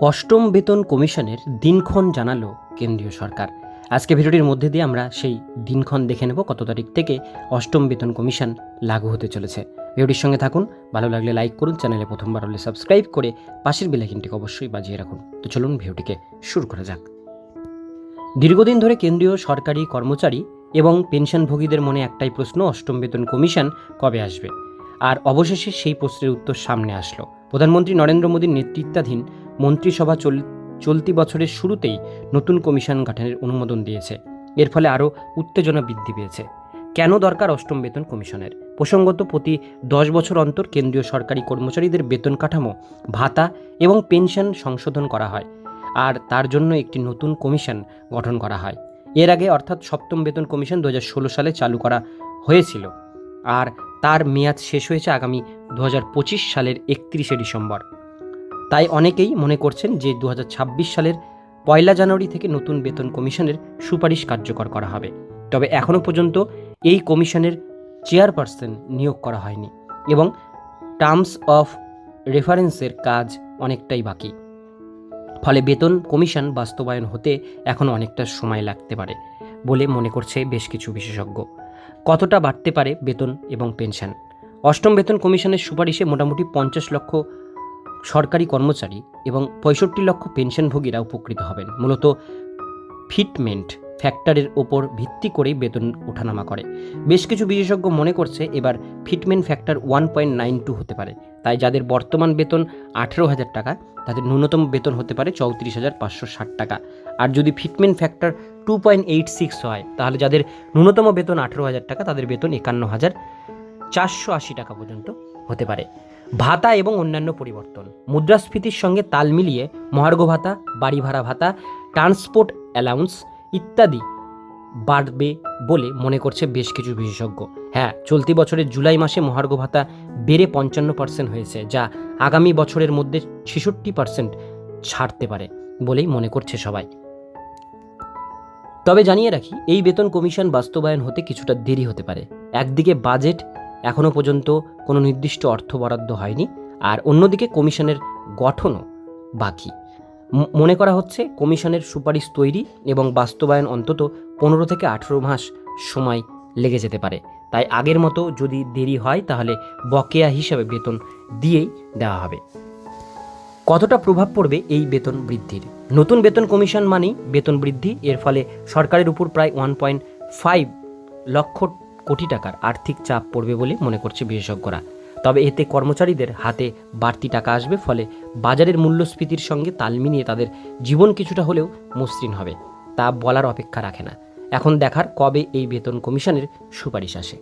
অষ্টম বেতন কমিশনের দিনক্ষণ জানালো কেন্দ্রীয় সরকার। আজকে ভিডিওটির মধ্যে দিয়ে আমরা সেই দিনক্ষণ দেখে নেব কত তারিখ থেকে অষ্টম বেতন কমিশন লাগু হতে চলেছে। ভিডিওটির সঙ্গে থাকুন, ভালো লাগলে লাইক করুন, চ্যানেলে প্রথমবার হলে সাবস্ক্রাইব করে পাশের বেলাইকিনটিকে অবশ্যই বাজিয়ে রাখুন। তো চলুন ভিডিওটিকে শুরু করা যাক। দীর্ঘদিন ধরে কেন্দ্রীয় সরকারি কর্মচারী এবং পেনশনভোগীদের মনে একটাই প্রশ্ন, অষ্টম বেতন কমিশন কবে আসবে? আর অবশেষে সেই প্রশ্নের উত্তর সামনে আসলো। প্রধানমন্ত্রী নরেন্দ্র মোদীর নেতৃত্বাধীন মন্ত্রিসভা চল, চলতি বছরের শুরুতেই নতুন কমিশন গঠনের অনুমোদন দিয়েছে। এর ফলে আরও উত্তেজনা বৃদ্ধি পেয়েছে। কেন দরকার অষ্টম বেতন কমিশনের? প্রসঙ্গত প্রতি দশ বছর অন্তর কেন্দ্রীয় সরকারি কর্মচারীদের বেতন কাঠামো, ভাতা এবং পেনশন সংশোধন করা হয় আর তার জন্য একটি নতুন কমিশন গঠন করা হয়। এর আগে অর্থাৎ সপ্তম বেতন কমিশন দু হাজার ষোলো সালে চালু করা হয়েছিল আর তার মেয়াদ শেষ হয়েছে আগামী দু হাজার পঁচিশ সালের একত্রিশে ডিসেম্বর। তাই অনেকেই মনে করছেন যে দু হাজার ছাব্বিশ সালের পয়লা জানুয়ারি থেকে নতুন বেতন কমিশনের সুপারিশ কার্যকর করা হবে। তবে এখনও পর্যন্ত এই কমিশনের চেয়ারপারসন নিয়োগ করা হয়নি এবং টার্মস অফ রেফারেন্সের কাজ অনেকটাই বাকি। ফলে বেতন কমিশন বাস্তবায়ন হতে এখনও অনেকটা সময় লাগতে পারে বলে মনে করছে বেশ কিছু বিশেষজ্ঞ। কতটা বাড়তে পারে বেতন এবং পেনশন? অষ্টম বেতন কমিশনের সুপারিশে মোটামুটি পঞ্চাশ লক্ষ সরকারি কর্মচারী এবং পঁয়ষট্টি লক্ষ পেনশনভোগীরা উপকৃত হবেন। মূলত ফিটমেন্ট ফ্যাক্টরের ওপর ভিত্তি করেই বেতন ওঠানামা করে। বেশ কিছু বিশেষজ্ঞ মনে করছে এবার fitment factor one point nine two হতে পারে। তাই যাদের বর্তমান বেতন আঠেরো হাজার টাকা, তাদের ন্যূনতম বেতন হতে পারে চৌত্রিশ হাজার পাঁচশো ষাট টাকা। আর যদি fitment factor two point eight six হয়, তাহলে যাদের ন্যূনতম বেতন আঠেরো হাজার টাকা, তাদের বেতন একান্ন হাজার চারশো আশি টাকা পর্যন্ত হতে পারে। ভাতা এবং অন্যান্য পরিবর্তন। মুদ্রাস্ফীতির সঙ্গে তাল মিলিয়ে মহার্ঘ ভাতা, বাড়ি ভাড়া ভাতা, ট্রান্সপোর্ট অ্যালাউন্স ইত্যাদি বাড়বে বলে মনে করছে বেশ কিছু বিশেষজ্ঞ। হ্যাঁ চলতি বছরের জুলাই মাসে মহার্ঘ ভাতা বেড়ে পঞ্চান্ন পার্সেন্ট হয়েছে, যা আগামী বছরের মধ্যে ছেষট্টি পার্সেন্ট ছাড়তে পারে বলেই মনে করছে সবাই। তবে জানিয়ে রাখি, এই বেতন কমিশন বাস্তবায়ন হতে কিছুটা দেরি হতে পারে। একদিকে বাজেট এখনও পর্যন্ত কোনো নির্দিষ্ট অর্থ বরাদ্দ হয়নি। আর অন্যদিকে কমিশনের গঠনও বাকি। মনে করা হচ্ছে কমিশনের সুপারিশ তৈরি এবং বাস্তবায়ন অন্তত পনেরো থেকে আঠেরো মাস সময় লেগে যেতে পারে। তাই আগের মতো যদি দেরি হয় তাহলে বকেয়া হিসাবে বেতন দিয়েই দেওয়া হবে। কতটা প্রভাব পড়বে এই বেতন বৃদ্ধির? নতুন বেতন কমিশন মানেই বেতন বৃদ্ধি। এর ফলে সরকারের উপর প্রায় one point five lakh crore টাকার আর্থিক চাপ পড়বে বলে মনে করছে বিশেষজ্ঞরা। তবে এতে কর্মচারীদের হাতে বাড়তি টাকা আসবে, ফলে বাজারের মূল্যস্ফীতির সঙ্গে তাল মিলিয়ে তাদের জীবন কিছুটা হলেও মসৃণ হবে, তা বলার অপেক্ষা রাখে না। এখন দেখার কবে এই বেতন কমিশনের সুপারিশ আসে।